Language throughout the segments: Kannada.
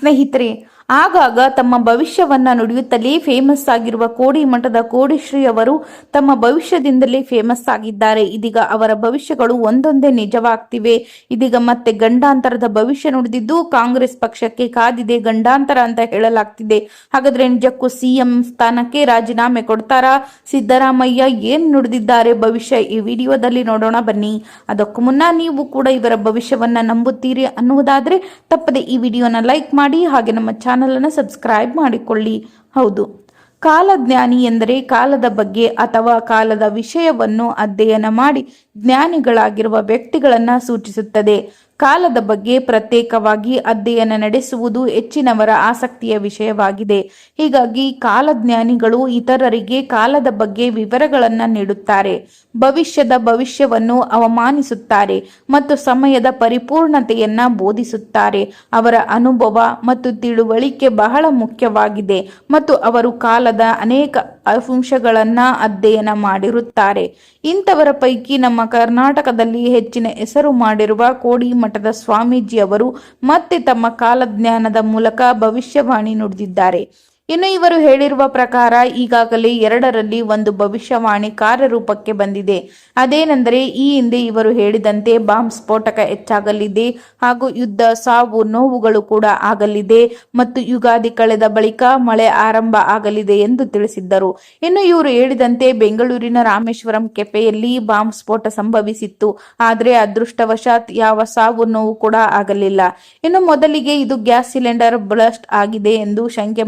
ಸ್ನೇಹಿತರೆ ಆಗಾಗ ತಮ್ಮ ಭವಿಷ್ಯವನ್ನ ನುಡಿಯುತ್ತಲೇ ಫೇಮಸ್ ಆಗಿರುವ ಕೋಡಿ ಮಠದ ಕೋಡಿಶ್ರೀ ಅವರು ತಮ್ಮ ಭವಿಷ್ಯದಿಂದಲೇ ಫೇಮಸ್ ಆಗಿದ್ದಾರೆ. ಇದೀಗ ಅವರ ಭವಿಷ್ಯಗಳು ಒಂದೊಂದೇ ನಿಜವಾಗ್ತಿವೆ. ಇದೀಗ ಮತ್ತೆ ಗಂಡಾಂತರದ ಭವಿಷ್ಯ ನುಡಿದಿದ್ದು ಕಾಂಗ್ರೆಸ್ ಪಕ್ಷಕ್ಕೆ ಕಾದಿದೆ ಗಂಡಾಂತರ ಅಂತ ಹೇಳಲಾಗ್ತಿದೆ. ಹಾಗಾದ್ರೆ ನಿಜಕ್ಕೂ ಸಿಎಂ ಸ್ಥಾನಕ್ಕೆ ರಾಜೀನಾಮೆ ಕೊಡ್ತಾರಾ? ಸಿದ್ದರಾಮಯ್ಯ ಏನ್ ನುಡಿದಿದ್ದಾರೆ ಭವಿಷ್ಯ ಈ ವಿಡಿಯೋದಲ್ಲಿ ನೋಡೋಣ ಬನ್ನಿ. ಅದಕ್ಕೂ ಮುನ್ನ ನೀವು ಕೂಡ ಇವರ ಭವಿಷ್ಯವನ್ನ ನಂಬುತ್ತೀರಿ ಅನ್ನುವುದಾದ್ರೆ ತಪ್ಪದೆ ಈ ವಿಡಿಯೋನ ಲೈಕ್ ಮಾಡಿ ಹಾಗೆ ನಮ್ಮ ಚಾನಲ್ ಅನ್ನು ಸಬ್ಸ್ಕ್ರೈಬ್ ಮಾಡಿಕೊಳ್ಳಿ. ಹೌದು. ಕಾಲಜ್ಞಾನಿ ಎಂದರೆ ಕಾಲದ ಬಗ್ಗೆ ಅಥವಾ ಕಾಲದ ವಿಷಯವನ್ನು ಅಧ್ಯಯನ ಮಾಡಿ ಜ್ಞಾನಿಗಳಾಗಿರುವ ವ್ಯಕ್ತಿಗಳನ್ನು ಸೂಚಿಸುತ್ತದೆ. ಕಾಲದ ಬಗ್ಗೆ ಪ್ರತ್ಯೇಕವಾಗಿ ಅಧ್ಯಯನ ನಡೆಸುವುದು ಹೆಚ್ಚಿನವರ ಆಸಕ್ತಿಯ ವಿಷಯವಾಗಿದೆ. ಹೀಗಾಗಿ ಕಾಲಜ್ಞಾನಿಗಳು ಇತರರಿಗೆ ಕಾಲದ ಬಗ್ಗೆ ವಿವರಗಳನ್ನು ನೀಡುತ್ತಾರೆ. ಭವಿಷ್ಯದ ಭವಿಷ್ಯವನ್ನು ಅವಮಾನಿಸುತ್ತಾರೆ ಮತ್ತು ಸಮಯದ ಪರಿಪೂರ್ಣತೆಯನ್ನ ಬೋಧಿಸುತ್ತಾರೆ. ಅವರ ಅನುಭವ ಮತ್ತು ತಿಳುವಳಿಕೆ ಬಹಳ ಮುಖ್ಯವಾಗಿದೆ ಮತ್ತು ಅವರು ಕಾಲದ ಅನೇಕ ಅಂಶಗಳನ್ನ ಅಧ್ಯಯನ ಮಾಡಿರುತ್ತಾರೆ. ಇಂಥವರ ಪೈಕಿ ನಮ್ಮ ಕರ್ನಾಟಕದಲ್ಲಿ ಹೆಚ್ಚಿನ ಹೆಸರು ಮಾಡಿರುವ ಕೋಡಿ ಮಠದ ಸ್ವಾಮೀಜಿ ಅವರು ಮತ್ತೆ ತಮ್ಮ ಕಾಲಜ್ಞಾನದ ಮೂಲಕ ಭವಿಷ್ಯವಾಣಿ ನುಡಿದಿದ್ದಾರೆ. ಇನ್ನು ಇವರು ಹೇಳಿರುವ ಪ್ರಕಾರ ಈಗಾಗಲೇ ಎರಡರಲ್ಲಿ ಒಂದು ಭವಿಷ್ಯವಾಣಿ ಕಾರ್ಯರೂಪಕ್ಕೆ ಬಂದಿದೆ. ಅದೇನೆಂದರೆ ಈ ಹಿಂದೆ ಇವರು ಹೇಳಿದಂತೆ ಬಾಂಬ್ ಸ್ಫೋಟಕ ಹೆಚ್ಚಾಗಲಿದೆ ಹಾಗೂ ಯುದ್ಧ ಸಾವು ನೋವುಗಳು ಕೂಡ ಆಗಲಿದೆ ಮತ್ತು ಯುಗಾದಿ ಕಳೆದ ಬಳಿಕ ಮಳೆ ಆರಂಭ ಆಗಲಿದೆ ಎಂದು ತಿಳಿಸಿದ್ದರು. ಇನ್ನು ಇವರು ಹೇಳಿದಂತೆ ಬೆಂಗಳೂರಿನ ರಾಮೇಶ್ವರಂ ಕೆಫೆಯಲ್ಲಿ ಬಾಂಬ್ ಸ್ಫೋಟ ಸಂಭವಿಸಿತ್ತು. ಆದರೆ ಅದೃಷ್ಟವಶಾತ್ ಯಾವ ಸಾವು ನೋವು ಕೂಡ ಆಗಲಿಲ್ಲ. ಇನ್ನು ಮೊದಲಿಗೆ ಇದು ಗ್ಯಾಸ್ ಸಿಲಿಂಡರ್ ಬ್ಲಸ್ಟ್ ಆಗಿದೆ ಎಂದು ಶಂಕೆ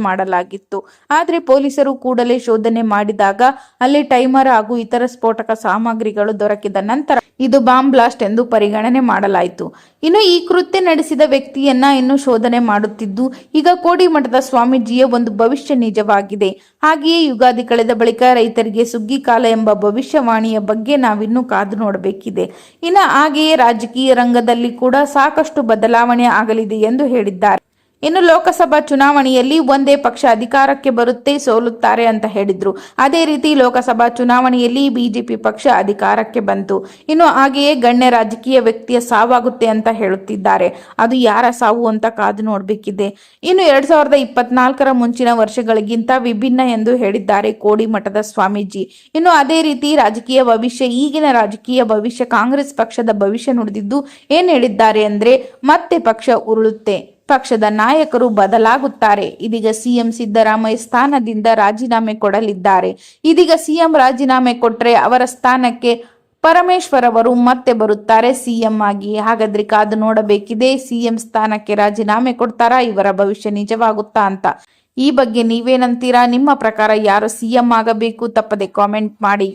ಮಾಡಲಾಗಿತ್ತು ಆದರೆ ಪೊಲೀಸರು ಕೂಡಲೇ ಶೋಧನೆ ಮಾಡಿದಾಗ ಅಲ್ಲಿ ಟೈಮರ್ ಹಾಗೂ ಇತರ ಸ್ಫೋಟಕ ಸಾಮಗ್ರಿಗಳು ದೊರಕಿದ ನಂತರ ಇದು ಬಾಂಬ್ ಬ್ಲಾಸ್ಟ್ ಎಂದು ಪರಿಗಣನೆ ಮಾಡಲಾಯಿತು. ಇನ್ನು ಈ ಕೃತ್ಯ ನಡೆಸಿದ ವ್ಯಕ್ತಿಯನ್ನ ಇನ್ನು ಶೋಧನೆ ಮಾಡುತ್ತಿದ್ದು, ಈಗ ಕೋಡಿಮಠದ ಸ್ವಾಮೀಜಿಯ ಒಂದು ಭವಿಷ್ಯ ನಿಜವಾಗಿದೆ. ಹಾಗೆಯೇ ಯುಗಾದಿ ಕಳೆದ ಬಳಿಕ ರೈತರಿಗೆ ಸುಗ್ಗಿ ಕಾಲ ಎಂಬ ಭವಿಷ್ಯವಾಣಿಯ ಬಗ್ಗೆ ನಾವಿನ್ನು ಕಾದು ನೋಡಬೇಕಿದೆ. ಇನ್ನು ಹಾಗೆಯೇ ರಾಜಕೀಯ ರಂಗದಲ್ಲಿ ಕೂಡ ಸಾಕಷ್ಟು ಬದಲಾವಣೆ ಆಗಲಿದೆ ಎಂದು ಹೇಳಿದ್ದಾರೆ. ಇನ್ನು ಲೋಕಸಭಾ ಚುನಾವಣೆಯಲ್ಲಿ ಒಂದೇ ಪಕ್ಷ ಅಧಿಕಾರಕ್ಕೆ ಬರುತ್ತೆ, ಸೋಲುತ್ತಾರೆ ಅಂತ ಹೇಳಿದ್ರು. ಅದೇ ರೀತಿ ಲೋಕಸಭಾ ಚುನಾವಣೆಯಲ್ಲಿ ಬಿಜೆಪಿ ಪಕ್ಷ ಅಧಿಕಾರಕ್ಕೆ ಬಂತು. ಇನ್ನು ಹಾಗೆಯೇ ಗಣ್ಯ ರಾಜಕೀಯ ವ್ಯಕ್ತಿಯ ಸಾವಾಗುತ್ತೆ ಅಂತ ಹೇಳುತ್ತಿದ್ದಾರೆ. ಅದು ಯಾರ ಸಾವು ಅಂತ ಕಾದು ನೋಡಬೇಕಿದೆ. ಇನ್ನು ಎರಡ್ ಸಾವಿರದ ಇಪ್ಪತ್ನಾಲ್ಕರ ಮುಂಚಿನ ವರ್ಷಗಳಿಗಿಂತ ವಿಭಿನ್ನ ಎಂದು ಹೇಳಿದ್ದಾರೆ ಕೋಡಿಮಠದ ಸ್ವಾಮೀಜಿ. ಇನ್ನು ಅದೇ ರೀತಿ ರಾಜಕೀಯ ಭವಿಷ್ಯ, ಈಗಿನ ರಾಜಕೀಯ ಭವಿಷ್ಯ ಕಾಂಗ್ರೆಸ್ ಪಕ್ಷದ ಭವಿಷ್ಯ ನುಡಿದಿದ್ದು ಏನ್ ಹೇಳಿದ್ದಾರೆ ಅಂದ್ರೆ ಮತ್ತೆ ಪಕ್ಷ ಉರುಳುತ್ತೆ. ಪಕ್ಷದ ನಾಯಕರು ಬದಲಾಗುತ್ತಾರೆ. ಇದೀಗ ಸಿಎಂ ಸಿದ್ದರಾಮಯ್ಯ ಸ್ಥಾನದಿಂದ ರಾಜೀನಾಮೆ ಕೊಡಲಿದ್ದಾರೆ. ಇದೀಗ ಸಿಎಂ ರಾಜೀನಾಮೆ ಕೊಟ್ರೆ ಅವರ ಸ್ಥಾನಕ್ಕೆ ಪರಮೇಶ್ವರ್ ಅವರು ಮತ್ತೆ ಬರುತ್ತಾರೆ. ಸಿಎಂ ಆಗಿ ಹಾಗಾದ್ರೆ ಕಾದು ನೋಡಬೇಕಿದೆ. ಸಿಎಂ ಸ್ಥಾನಕ್ಕೆ ರಾಜೀನಾಮೆ ಕೊಡ್ತಾರಾ? ಇವರ ಭವಿಷ್ಯ ನಿಜವಾಗುತ್ತಾ ಅಂತ. ಈ ಬಗ್ಗೆ ನೀವೇನಂತೀರಾ? ನಿಮ್ಮ ಪ್ರಕಾರ ಯಾರು ಸಿಎಂ ಆಗಬೇಕು? ತಪ್ಪದೆ ಕಾಮೆಂಟ್ ಮಾಡಿ.